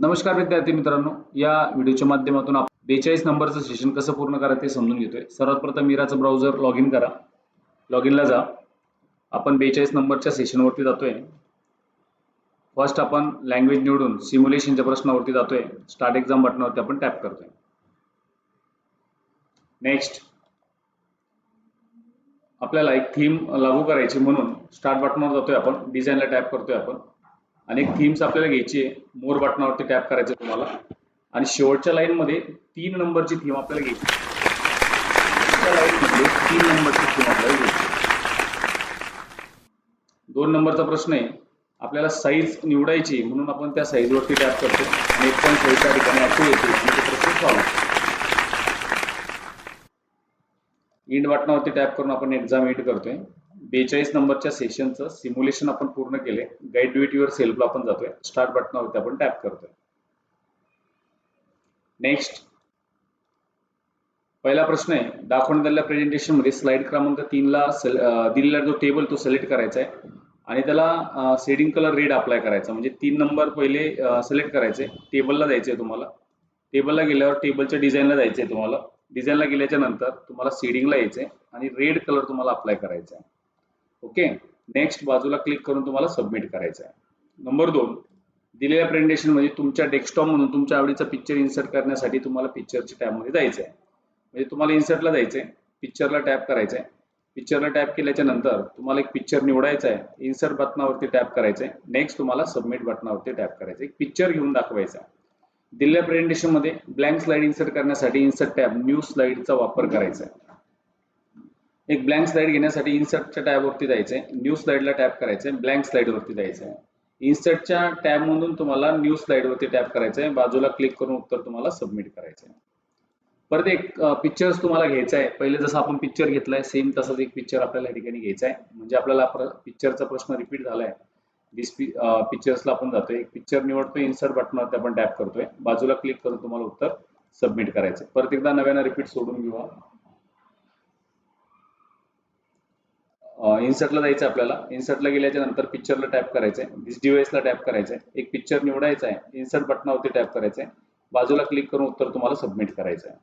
नमस्कार विद्यार्थी मित्रांनो या व्हिडिओच्या माध्यमातून आपण बेचाळीस नंबरचं सेशन कसं पूर्ण करायचं ते समजून घेतोय. सर्वात प्रथम मिराचं ब्राउझर लॉग इन करा. लॉग इनला जा. आपण बेचाळीस नंबरच्या सेशनवरती जातोय. फर्स्ट आपण लँग्वेज निवडून सिम्युलेशनच्या प्रश्नावरती जातोय. स्टार्ट एक्झाम बटनावरती आपण टॅप करतोय. नेक्स्ट आपल्याला एक थीम लागू करायची म्हणून स्टार्ट बटनावर जातोय आपण. डिझाईनला टॅप करतोय आपण. आणि एक थीम्स आपल्याला घ्यायची आहे. मोर बटनावरती टॅप करायचं तुम्हाला. आणि शेवटच्या लाईन मध्ये तीन नंबरची थीम आपल्याला घ्यायची लाईन मध्ये तीन नंबरची थीम आपल्याला घ्यायची दोन नंबरचा प्रश्न आहे. आपल्याला साईज निवडायची म्हणून आपण त्या साईजवरती टॅप करतो. आणि एक पण साईजच्या ठिकाणी ऍक्टिव्ह येते. प्रश्न सॉल्व्ह इंड बटनावरती टॅप करून आपण एक्झाम एड करतोय. बेचाळीस नंबरच्या सेशनचं सिम्युलेशन आपण पूर्ण केले गाईड डू इट युअर सेल्फला आपण जातोय. स्टार्ट बटनावरती आपण टॅप करतोय. नेक्स्ट पहिला प्रश्न आहे दाखवण्यात आलेल्या प्रेझेंटेशनमध्ये स्लाइड क्रमांक तीनला सेल- दिलेला जो टेबल तो सिलेक्ट करायचा आहे. आणि त्याला शेडिंग कलर रेड अप्लाय करायचा. म्हणजे तीन नंबर पहिले सिलेक्ट करायचे. टेबलला जायचे आहे तुम्हाला. टेबलला गेल्यावर टेबलच्या डिझाईनला जायचे आहे तुम्हाला. डिझाईनला गेल्याच्यानंतर तुम्हाला शेडिंगला आहे आणि रेड कलर तुम्हाला अप्लाय करायचा आहे. ओके? नेक्स्ट बाजूला क्लिक करून तुम्हाला सबमिट करायचं आहे. नंबर दोन दिलेल्या प्रेझेंटेशन म्हणजे तुमच्या डेस्कटॉप म्हणून तुमच्या आवडीचा पिक्चर इन्सर्ट करण्यासाठी तुम्हाला पिक्चरच्या टॅबमध्ये जायचं आहे. म्हणजे तुम्हाला इन्सर्टला जायचं आहे पिक्चरला टॅप करायचं आहे. पिक्चरला टॅप केल्याच्यानंतर तुम्हाला एक पिक्चर निवडायचा आहे इन्सर्ट बटनावरती टॅप करायचं आहे. नेक्स्ट तुम्हाला सबमिट बटनावरती टॅप करायचं आहे. एक पिक्चर घेऊन दाखवायचा आहे. दिलेल्या प्रेझेंटेशनमध्ये ब्लँक स्लाइड इन्सर्ट करण्यासाठी इन्सर्ट टॅब न्यू स्लाइडचा वापर करायचा आहे. एक ब्लँक स्लाइड घेण्यासाठी इन्सर्टच्या टॅबवरती आहे न्यू स्लाइडला टॅप करायचंय. ब्लँक स्लाइडवरती आहे इन्सर्टच्या टॅब मधून तुम्हाला न्यू स्लाइडवरती टॅप करायचंय. बाजूला क्लिक करून उत्तर तुम्हाला सबमिट करायचे परत एक पिक्चर्स तुम्हाला घ्यायचा आहे पहिले जसं आपण पिक्चर घेतलाय सेम तसाच एक पिक्चर आपल्याला या ठिकाणी घ्यायचा आहे म्हणजे आपल्याला पिक्चरचा प्रश्न रिपीट झालाय. दिस पिक्चर्सला आपण जातोय. एक पिक्चर निवडतोय इन्सर्ट बटनावरती आपण टॅप करतोय. बाजूला क्लिक करून तुम्हाला उत्तर सबमिट करायचं परत एकदा नव्यानं रिपीट सोडून घेऊ इन्सर्टला जायचं आपल्याला. इन्सर्टला गेल्याच्यानंतर पिक्चरला टॅप करायचंय. दिस डिव्हाइसला टॅप करायचंय. एक पिक्चर निवडायचा आहे. इन्सर्ट बटनावरती टॅप करायचंय. बाजूला क्लिक करून उत्तर तुम्हाला सबमिट करायचं आहे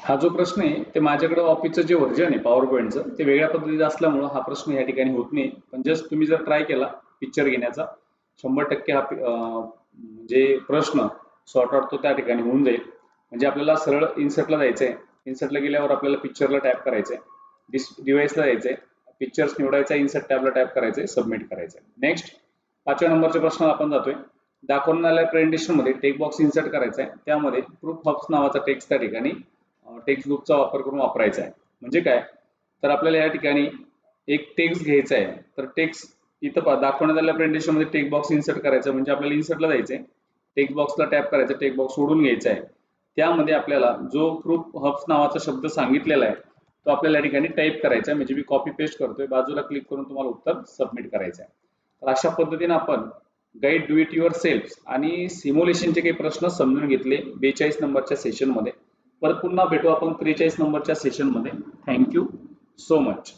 हा जो प्रश्न आहे ते माझ्याकडे ऑफिसचं जे व्हर्जन आहे पॉवर पॉईंटचं ते वेगळ्या पद्धतीचं असल्यामुळं हा प्रश्न या ठिकाणी होत नाही. पण जस्ट तुम्ही जर ट्राय केला पिक्चर घेण्याचा शंभर टक्के हा जे म्हणजे प्रश्न सॉर्ट आउट तो त्या ठिकाणी होऊन जाईल. म्हणजे आपल्याला सरळ इन्सर्टला जायचं आहे इन्सर्टला गेल्यावर आपल्याला पिक्चरला टॅप करायचं आहे डिस डिव्हाइसला जायचंय पिक्चर्स निवडायचा इन्सर्ट टॅबला टॅप करायचंय सबमिट करायचंय. नेक्स्ट पाचव्या नंबरच्या प्रश्नाला आपण जातोय. दाखवून आलेल्या प्रेझेंटेशनमध्ये टेक बॉक्स इन्सर्ट करायचा आहे त्यामध्ये प्रूफ हब्स नावाचा टेक्स्ट त्या ठिकाणी टेक्स्ट बुकचा वापर करून वापरायचा आहे. म्हणजे काय? तर आपल्याला या ठिकाणी एक टेक्स्ट घ्यायचा आहे. तर टेक्स्ट इथं दाखवण्यात आलेल्या प्रेझेंटेशनमध्ये बॉक्स इन्सर्ट करायचा म्हणजे आपल्याला इन्सर्टला जायचंय. टेक्स्ट बॉक्सला टॅप करायचं टेक्स्ट बॉक्स सोडून घ्यायचा आहे. त्यामध्ये आपल्याला जो प्रूफ हब्स नावाचा शब्द सांगितलेला आहे तो आपल्याला या ठिकाणी टाईप करायचा आहे. म्हणजे मी कॉपी पेस्ट करतोय. बाजूला क्लिक करून तुम्हाला उत्तर सबमिट करायचं आहे. तर अशा पद्धतीने आपण guide do it yourself आणि सिम्युलेशनचे काही प्रश्न समजून घेतले बेचाळीस नंबरच्या सेशनमध्ये परत पुन्हा भेटू आपण त्रेचाळीस नंबरच्या सेशनमध्ये थँक्यू सो मच